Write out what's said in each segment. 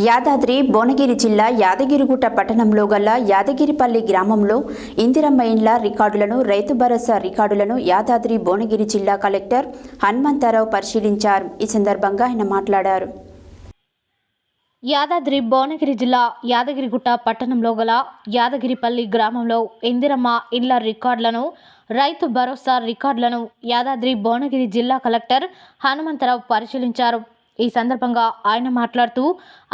యాదాద్రి భువనగిరి జిల్లా యాదగిరిగుట్ట పట్టణంలో గల యాదగిరిపల్లి గ్రామంలో ఇందిరమ్మ ఇండ్ల రికార్డులను రైతు భరోసా రికార్డులను యాదాద్రి భువనగిరి జిల్లా కలెక్టర్ హనుమంతరావు పరిశీలించారు. ఈ సందర్భంగా ఆయన మాట్లాడారు. యాదాద్రి భువనగిరి జిల్లా యాదగిరిగుట్ట పట్టణంలో గల యాదగిరిపల్లి గ్రామంలో ఇందిరమ్మ ఇండ్ల రికార్డులను రైతు భరోసా రికార్డులను యాదాద్రి భువనగిరి జిల్లా కలెక్టర్ హనుమంతరావు పరిశీలించారు. ఈ సందర్భంగా ఆయన మాట్లాడుతూ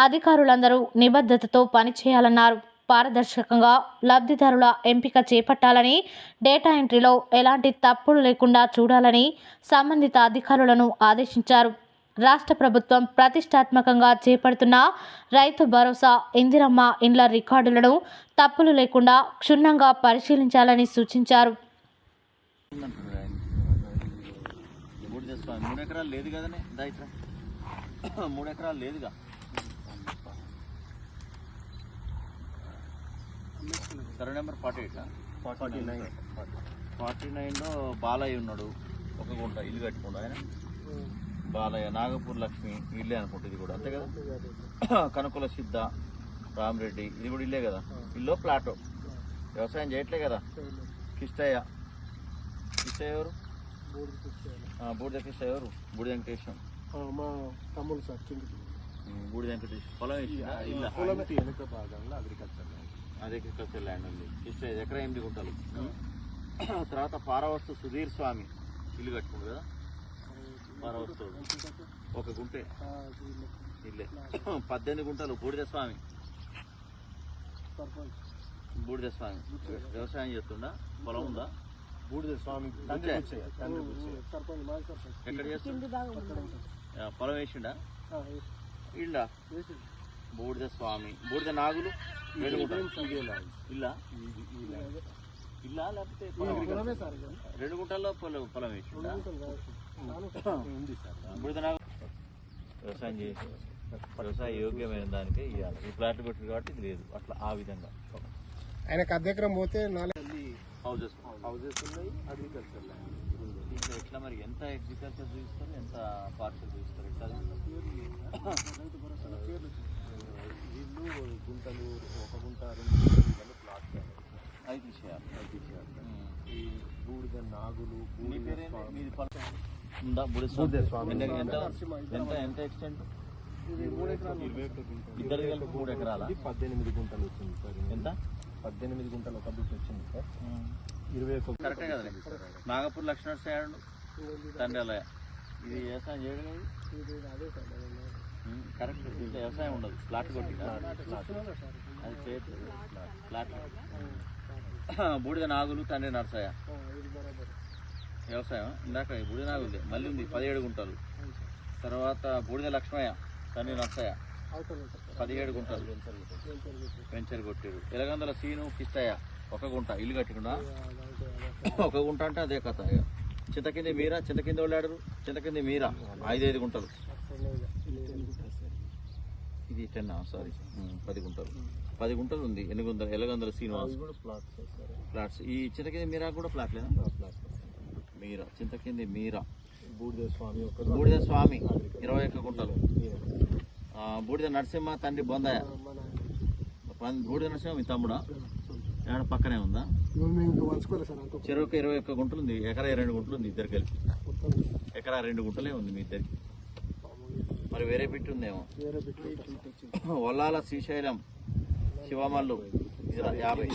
అధికారులందరూ నిబద్ధతతో పనిచేయాలన్నారు. పారదర్శకంగా లబ్ధిదారుల ఎంపిక చేపట్టాలని డేటా ఎంట్రీలో ఎలాంటి తప్పులు లేకుండా చూడాలని సంబంధిత అధికారులను ఆదేశించారు. రాష్ట్ర ప్రభుత్వం ప్రతిష్టాత్మకంగా చేపడుతున్న రైతు భరోసా ఇందిరమ్మ ఇండ్ల రికార్డులను తప్పులు లేకుండా క్షుణ్ణంగా పరిశీలించాలని సూచించారు. మూడు ఎకరాలు లేదు మూడు ఎకరాలు లేదుగా. సరే number forty eight forty nine forty నైన్లో బాలయ్య ఉన్నాడు. ఒక గుంట ఇల్లు కట్టుకుంటా ఆయన? బాలయ్య నాగపూర్ లక్ష్మి ఇల్లే అనుకుంటా ఇది కూడా. అంతే కదా? కనుకుల సిద్ధ రామరెడ్డి ఇది కూడా ఇల్లే కదా? ఇల్లు ప్లాటో. వ్యవసాయం చేయట్లే కదా? కిష్టయ్య. కిష్టయ్య ఎవరు? బూడిద కిష్టయ్య ఎవరు? బూడిద వెంకటేశం. మా తమ్ముడు సార్ కిందికి ఉమ్, బూడిద వెంకటేశం పొలం ఇల్లా? పొలమతి వెనుక భాగంలో అగ్రికల్చర్ ల్యాండ్ అదే అగ్రికల్చర్ ల్యాండ్ ఉంది. కిష్టయ్య ఎకరా ఎనిమిది గుంటలు. తర్వాత పారవస్తు సుధీర్ స్వామి ఇల్లు కట్టుకుండు కదా? పారవస్తు. ఒక గుంటే. ఇల్లే. పద్దెనిమిది గుంటలు. బూడిద స్వామి. బూడిద స్వామి. వ్యవసాయం చేస్తుండా పొలం ఉందా? బూడిద స్వామి. ఎక్కడ చేస్తుండా ఆ, పొలం వేసిండా? ఆ, ఇల్లా? వేసి బూడిద స్వామి. బూడిద నాగులు? ఇల్లా ఇల్లా లేకపోతే. రెండు గుంటల్లో పొలం పొలం వేసిండా? సార్ ఉంది సార్. బూడిద నాగులు వ్యవసాయం చేసి వ్యవసాయ యోగ్యమైన దానికే ఇవ్వాలి ఈ ప్లాట్లు కొట్టింది కాబట్టి ఇది లేదు. అట్లా ఆ విధంగా. ఆయనకు అద్దెకరం పోతే నాలుగు హౌజెస్. హౌజెస్ ఉన్నాయి అగ్రికల్చర్ ల్యాండ్. దీంట్లో ఎట్లా మరి ఎంత అగ్రికల్చర్ చూపిస్తారు ఎంత పార్సల్ చూపిస్తారు ఎట్లా ఇల్లు గుంటలు ఒక గుంట రెండు గుంటలు ప్లాట్స్ అది తీసేయాలి ఈ బూడిద నాగులు బూడిద. ఎంత ఎంత ఎక్స్టెంట్ ఇద్దరు మూడు ఎకరాల పద్దెనిమిది గుంటలు వచ్చింది సార్. ఎంత పద్దెనిమిది గుంటలు ఒక బిట్ వచ్చింది సార్ ఇరవై ఒక్క కరెక్టే కదండి నాగపూర్ లక్ష్మణ తండ్రి అలా ఇది వ్యవసాయం చేయడం కరెక్ట్. ఇంట్లో వ్యవసాయం ఉండదు. ఫ్లాట్ కొట్టి అది చేయట్లేదు ఫ్లాట్ బూడిద నాగులు తండ్రి నరసయ్య. వ్యవసాయం? ఇందాక బూడిద నాగులు మళ్ళీ ఉంది. పదిహేడు గుంటలు. తర్వాత బూడిద లక్ష్మయ్య తండ్రి నరసయ్య. పదిహేడు గుంటలు. వెంచర్ కొట్టారు. ఎలగందల సీను కిష్టయ్య ఒక గుంట ఇల్లు కట్టకుండా ఒక గుంట అంటే అదే కథ ఇక. చింతకింది మీరా? చింతకింది వాళ్ళు ఆడరు? చింతకింది మీరా? ఐదైదు గుంటలు. ఇది టెన్ సారీ. పది గుంటలు. పది గుంటలు ఉంది. ఎన్ని గుంటలు శ్రీనివాస్. కూడా ఫ్లాట్స్ ఈ చింతకింది మీరా కూడా ఫ్లాట్ లేదా? మీరా. చింతకింది మీరా. బూడిద స్వామి ఒక బూడిద స్వామి ఇరవై ఒక్క గుంటలు. బూడిద నరసింహ తండ్రి బొందయ్య పం- బూడిద నరసింహ మీ తమ్ముడా? ఏడ పక్కనే ఉందా? చెరువుకి ఇరవై ఒక్క గుంటలు ఉంది ఎకరా రెండు గుంటలు ఉంది ఇద్దరు కలిపి. ఎకరా రెండు గుంటలే ఉంది మీ ఇద్దరికి. మరి వేరే బిట్ ఉందేమో? వల్లాల శ్రీశైలం శివమల్లు యాభై.